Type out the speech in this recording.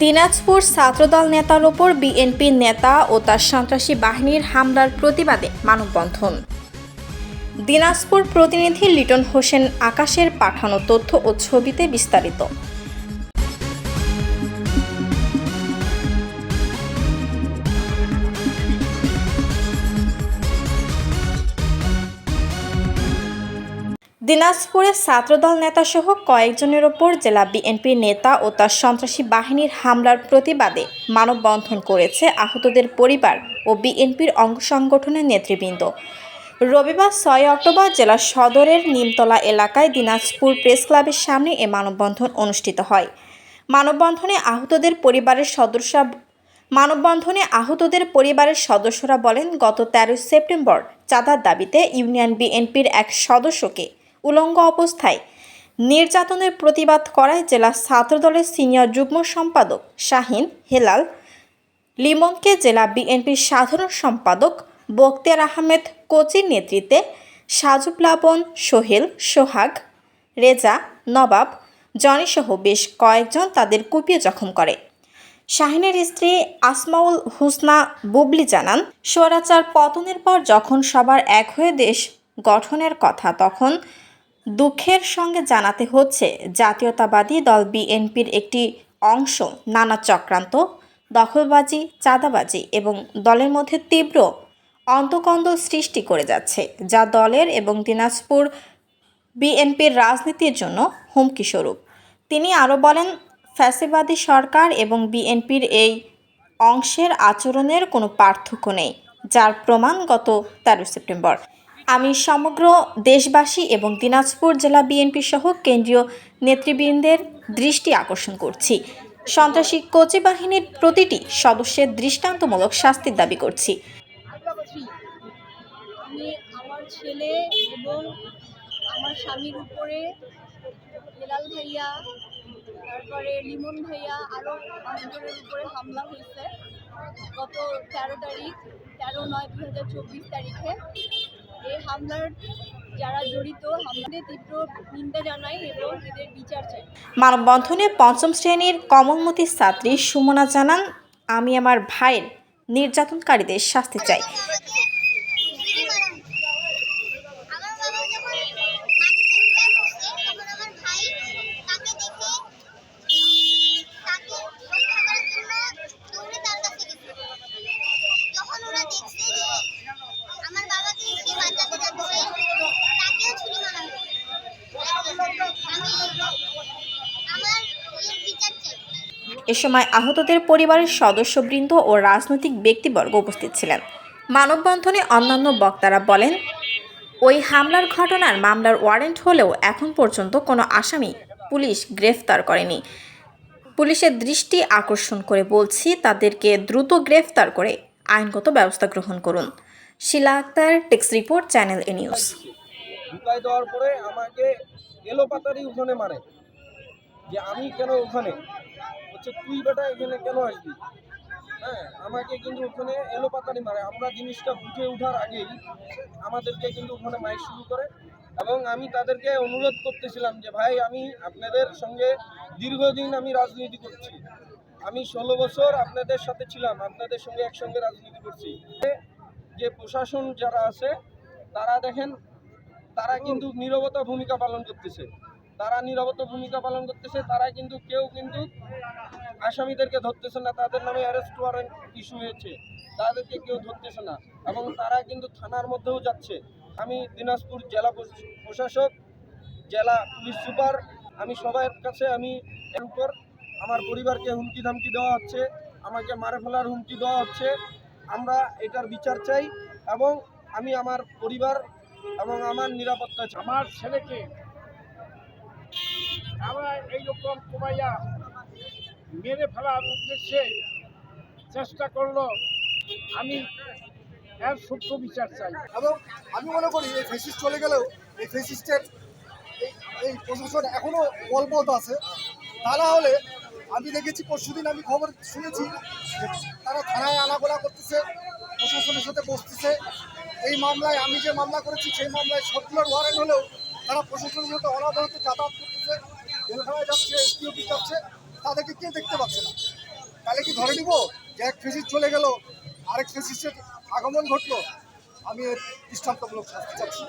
দিনাজপুর ছাত্রদল নেতার ওপর বিএনপি নেতা ও তার সন্ত্রাসী বাহিনীর হামলার প্রতিবাদে মানববন্ধন। দিনাজপুর প্রতিনিধি লিটন হোসেন আকাশের পাঠানো তথ্য ও ছবিতে বিস্তারিত। দিনাজপুরে ছাত্রদল নেতাসহ কয়েকজনের ওপর জেলা বিএনপির নেতা ও তার সন্ত্রাসী বাহিনীর হামলার প্রতিবাদে মানববন্ধন করেছে আহতদের পরিবার ও বিএনপির অঙ্গ সংগঠনের নেতৃবৃন্দ। রবিবার ছয় অক্টোবর জেলা সদরের নিমতলা এলাকায় দিনাজপুর প্রেস ক্লাবের সামনে এ মানববন্ধন অনুষ্ঠিত হয়। মানববন্ধনে আহতদের পরিবারের সদস্য মানববন্ধনে আহতদের পরিবারের সদস্যরা বলেন, গত তেরোই সেপ্টেম্বর চাঁদার দাবিতে ইউনিয়ন বিএনপির এক সদস্যকে উলঙ্গ অবস্থায় নির্যাতনের প্রতিবাদ করায় জেলা ছাত্রদলের সিনিয়র যুগ্ম সম্পাদক শাহিন হেলাল, লিমনকে জেলা বিএনপির সাধারণ সম্পাদক বখতিয়ার আহমেদ কোচির নেতৃত্বে সাজু প্লাবন, সোহেল, সোহাগ, রেজা, নবাব জনিসহ বেশ কয়েকজন তাদের কুপিয়ে জখম করে। শাহিনের স্ত্রী আসমাউল হুসনা বুবলি জানান, স্বৈরাচার পতনের পর যখন সবার এক হয়ে দেশ গঠনের কথা, তখন দুঃখের সঙ্গে জানাতে হচ্ছে, জাতীয়তাবাদী দল বিএনপির একটি অংশ নানা চক্রান্ত, দখলবাজি, চাঁদাবাজি এবং দলের মধ্যে তীব্র অন্তকন্দল সৃষ্টি করে যাচ্ছে, যা দলের এবং দিনাজপুর বিএনপির রাজনীতির জন্য হুমকি স্বরূপ। তিনি আরও বলেন, ফ্যাসিবাদী সরকার এবং বিএনপির এই অংশের আচরণের কোনো পার্থক্য নেই, যার প্রমাণ গত তেরো সেপ্টেম্বর। আমি সমগ্র দেশবাসী এবং দিনাজপুর জেলা বিএনপি সহ কেন্দ্রীয় নেতৃবৃন্দের দৃষ্টি আকর্ষণ করছি। সন্ত্রাসী কোচি বাহিনীর প্রতিটি সদস্যের দৃষ্টান্তমূলক শাস্তির দাবি করছি। আমি আমার ছেলে এবং আমার স্বামীর উপরে হেলাল ভাইয়া, তারপরে লিমন ভাইয়া আরও অনেকজনের উপরে হামলা হয়েছে। গত তেরো তারিখ, তেরো নয় দু তারিখে এই হামলার যারা জড়িত তীব্র নিন্দা জানাই এবং এদের বিচার চাই। মানববন্ধনে পঞ্চম শ্রেণির কমলমতি ছাত্রী সুমনা জানান, আমি আমার ভাইয়ের নির্যাতনকারীদের শাস্তি চাই। এ সময় আহতদের পরিবারের সদস্যবৃন্দ ও রাজনৈতিক ব্যক্তিবর্গ উপস্থিত ছিলেন। মানববন্ধনে অন্যান্য বক্তারা বলেন, ওই হামলার ঘটনার মামলার ওয়ারেন্ট হলেও এখন পর্যন্ত কোনো আসামি পুলিশ গ্রেফতার করেনি। পুলিশের দৃষ্টি আকর্ষণ করে বলছি, তাদেরকে দ্রুত গ্রেফতার করে আইনগত ব্যবস্থা গ্রহণ করুন। Shila Akter text report, channel A news. আমাকে এলোপাতারি মারে। যে আমি কেন ওখানে হচ্ছে তুই বেটা এখানে কেন আসবি? হ্যাঁ আমাকে কিন্তু ওখানে এলোপাতারি মারে। আমরা জিনিসটা বুঝে ওঠার আগেই আমাদেরকে কিন্তু ওখানে মাইক শুরু করে এবং আমি তাদেরকে অনুরোধ করতেছিলাম যে, ভাই, আমি আপনাদের সঙ্গে দীর্ঘদিন আমি রাজনীতি করছি। আমি ষোলো বছর আপনাদের সাথে ছিলাম, আপনাদের সঙ্গে একসঙ্গে রাজনীতি করছি। যে প্রশাসন যারা আছে, তারা দেখেন, তারা কিন্তু নীরবতা ভূমিকা পালন করতেছে। তারা নীরবতা ভূমিকা পালন করতেছে তারা কিন্তু কেউ কিন্তু আসামিদেরকে ধরতেছে না, তাদের নামে অ্যারেস্ট ওয়ারেন্ট ইস্যু হয়েছে, তাদেরকে কেউ ধরতেছে না এবং তারা কিন্তু থানার মধ্যেও যাচ্ছে। আমি দিনাজপুর জেলা প্রশাসক, জেলা পুলিশ সুপার, আমি সবার কাছে, আমি এর উপর আমার পরিবারকে হুমকি ধামকি দেওয়া হচ্ছে, আমাকে মারে ফেলার হুমকি দেওয়া হচ্ছে, আমরা এটার বিচার চাই এবং আমি আমার পরিবার এবং আমার নিরাপত্তা আমার ছেলেকে আমরা এইরকম কোবাইয়া মেরে ফেলার উদ্দেশ্যে চেষ্টা করল। আমি এর সূক্ষ্ম বিচার চাই। এবং আমি মনে করি এই ফেসিস চলে গেলেও এই ফেসিস্টের এই- প্রশাসন এখনও বলবৎ আছে। তা না হলে আমি দেখেছি, পরশুদিন আমি খবর শুনেছি তারা থানায় আনাগোনা করতেছে, প্রশাসনের সাথে বসতেছে। এই মামলায় আমি যে মামলা করেছি, সেই মামলায় সবগুলোর ওয়ারেন্ট হলেও তারা প্রশাসনের সাথে অনাবরত যাতায়াত করতেছে। জেলখানায় যাচ্ছে এসপি অফিস যাচ্ছে তাদেরকে কেউ দেখতে পাচ্ছে না? তাহলে কি ধরে নিব যে এক ফেসিস চলে গেল, আরেক ফেসিসের আগমন ঘটলো? আমি এর দৃষ্টান্তমূলক শাস্তি চাচ্ছি।